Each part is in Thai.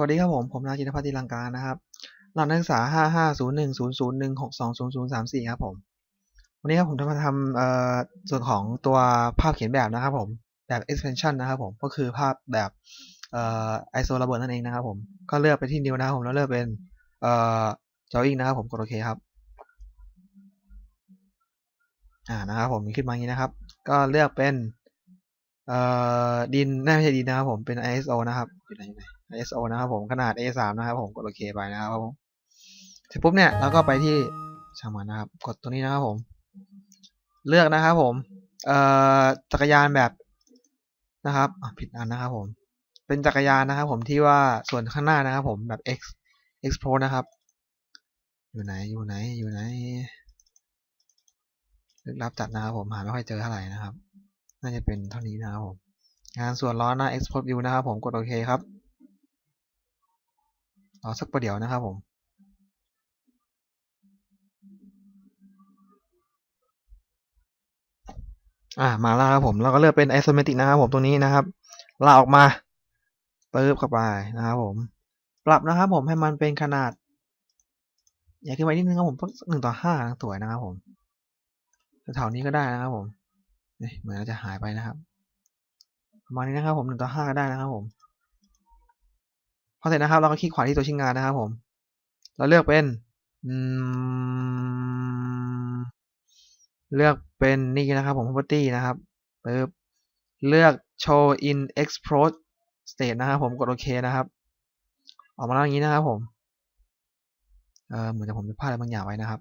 วัสดีครับผม ผมนายจินพัฒน์ติลังการนะครับรหัสนักศึกษา 550100162034 ครับผม วันนี้ครับผมจะมาทำเอ่อส่วนของตัวภาพเขียนแบบนะครับผม แบบ expansion นะครับผม ก็คือภาพแบบเอ่อ ISO ระเบิดนั่นเองนะครับผม ก็เลือกไปที่ new นะครับผม แล้วเลือกเป็นเอ่อ drawing นะครับผม กดโอเคครับ อ่า นะครับผมมีขึ้นมาอย่างนี้นะครับ ก็เลือกเป็น เอ่อ ดินไม่ใช่ดินนะครับผม เป็น ISO นะครับอยู่ไหนอยู่ไหน ISO นะครับผมขนาด A3 นะครับผมกดโอเคไปนะครับผมเสร็จปุ๊บเนี่ยเราก็ไปที่ช่างมันนะครับ กดตัวนี้นะครับผม เลือกนะครับผมเอ่อจักรยานแบบนะครับอะผิดอันนะครับผม เป็นจักรยานนะครับผมที่ว่าส่วนข้างหน้านะครับผมแบบ X X Pro นะครับ อยู่ไหนอยู่ไหนอยู่ไหนลึกลับจัดนะครับผมหาไม่ค่อยเจอเท่าไหร่นะครับ น่าจะเป็นเท่านี้นะครับผมงานส่วนล้อหน้า Export View นะครับผมกดโอเคครับ รอสักประเดี๋ยวนะครับผมอ่ามาแล้วครับผมเราก็เลือกเป็น isometric นะครับผมตรงนี้นะครับลาออกมาปึ๊บเข้าไปนะครับผม ปรับนะครับผมให้มันเป็นขนาด อยากขึ้นไปนิดนึงครับผมสักหนึ่งต่อห้าสวยนะครับผมแถวนี้ก็ได้นะครับผมนี่เหมือนจะหายไปนะครับประมาณนี้นะครับผมหนึ่งต่อห้าก็ได้นะครับผม พอเสร็จนะครับ เราก็คลิกขวาที่ตัวชิ้นงานนะครับผม เราเลือกเป็นเลือกเป็นนี่นะครับผม property นะครับปึ๊บเลือก show in export state นะครับผมกดโอเคนะครับ ออกมาแล้วอย่างนี้นะครับผมเออเหมือนจะผมจะพลาดอะไรบางอย่างไว้นะครับ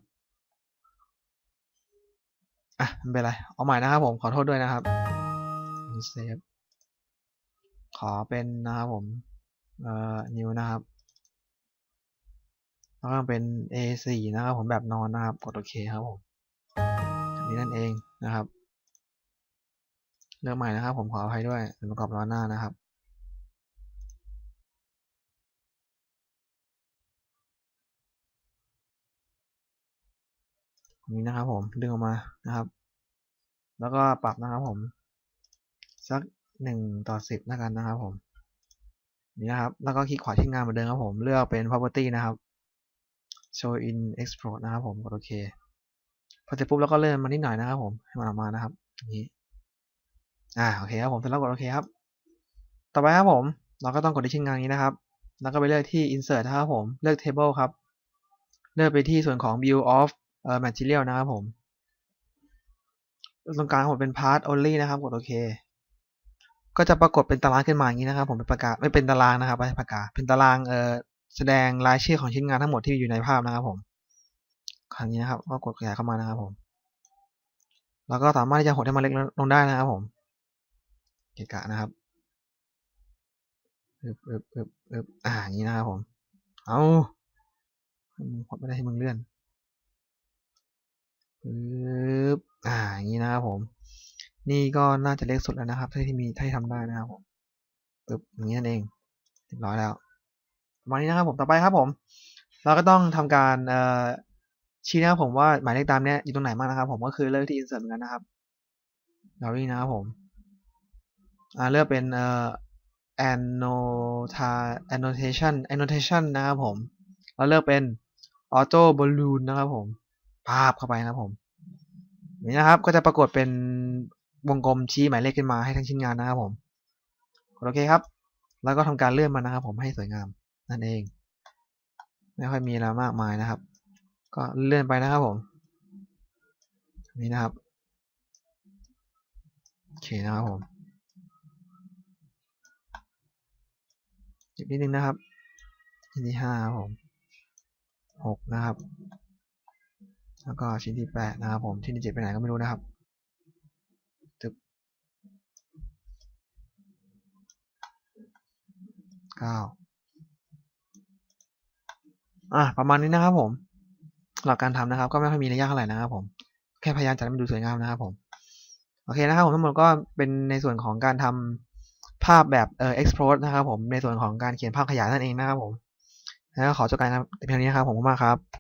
อะไม่เป็นไร เอาใหม่นะครับผมขอโทษด้วยนะครับเซฟขอเป็นนะครับผม เอ่อ new นะครับแล้วก็เป็น A4 นะครับ ผมแบบนอนนะครับ กดโอเคครับผมอันนี้นั่นเองนะครับ เลือกใหม่นะครับ ผมขออภัยด้วยส่วนประกอบล้อหน้านะครับนี้นะครับผมดึงออกมานะครับ แล้วก็ปรับนะครับผม สักหนึ่งต่อสิบแล้วกันนะครับผม นี่นะครับ แล้วก็คลิกขวาที่งานเหมือนเดิมครับผม เลือกเป็น property นะครับ show in export นะครับผม กดโอเค พอเสร็จปุ๊บแล้วก็เลื่อนมานิดหน่อยนะครับผม ให้มันออกมานะครับอย่างนี้ อ่า โอเคครับผม เสร็จแล้วกดโอเคครับ ต่อไปครับผม เราก็ต้องกดที่ชิ้นงานนี้นะครับ แล้วก็ไปเลือกที่ insert นะครับผม เลือก table ครับ เลือกไปที่ส่วนของ view of material นะครับผม ตรงกลางผมเป็น part only นะครับ กดโอเค ก็จะปรากฏเป็นตารางขึ้นมาอย่างนี้นะครับ ผมเป็นประกาศไม่เป็นตารางนะครับไม่ใช่ประกาศเป็นตารางเอ่อแสดงรายชื่อของชิ้นงานทั้งหมดที่อยู่ในภาพนะครับ ผมครั้งนี้นะครับก็กดขยายเข้ามานะครับ ผม แล้วก็สามารถที่จะหดให้มันเล็กลงได้นะครับ ผมเกะกะนะครับอึบอึบอึบอึบอ่าอย่างนี้นะครับผม เอาหดไม่ได้ให้มึงเลื่อนปึ๊บอ่าอย่างนี้นะครับผม นี่ก็น่าจะเล็กสุดแล้วนะครับที่มีที่ทำได้นะครับผมปึ๊บอย่างนี้นั่นเองเรียบร้อยแล้วมานี้นะครับผมต่อไปครับผม เราก็ต้องทำการเอ่อชี้นะครับผมว่าหมายเลขตามเนี้ยอยู่ตรงไหนบ้างนะครับผมก็คือเลือกที่ insert เหมือนกันนะครับเราวิ่งนะครับผมอ่าเลือกเป็นเอ่อ annota annotation annotation นะครับผมเราเลือกเป็น auto balloon นะครับผมภาพเข้าไปนะครับผมนี่นะครับก็จะปรากฏเป็น วงกลมชี้หมายเลขขึ้นมาให้ทั้งชิ้นงานนะครับผมโอเคครับ แล้วก็ทำการเลื่อนมันนะครับ ผมให้สวยงามนั่นเอง ไม่ค่อยมีอะไรมากมายนะครับ ก็เลื่อนไปนะครับผม นี่นะครับโอเคนะครับผมหยิบนิดนึงนะครับชิ้นที่ห้าครับผมหกนะครับ แล้วก็ชิ้นที่แปดนะครับผมชิ้นที่เจ็ดไปไหนก็ไม่รู้นะครับ 9อะประมาณนี้นะครับผม หลักการทำนะครับ ก็ไม่ค่อยมีระยะเท่าไหร่นะครับผม แค่พยายามจัดให้มันดูสวยงามนะครับผมโอเคนะครับผมทั้งหมดก็เป็นในส่วนของการทำภาพแบบเอ่อ export นะครับผมในส่วนของการเขียนภาพขยายนั่นเองนะครับผมแล้วขอจบการเพียงนี้นะครับผมขอบคุณมากครับ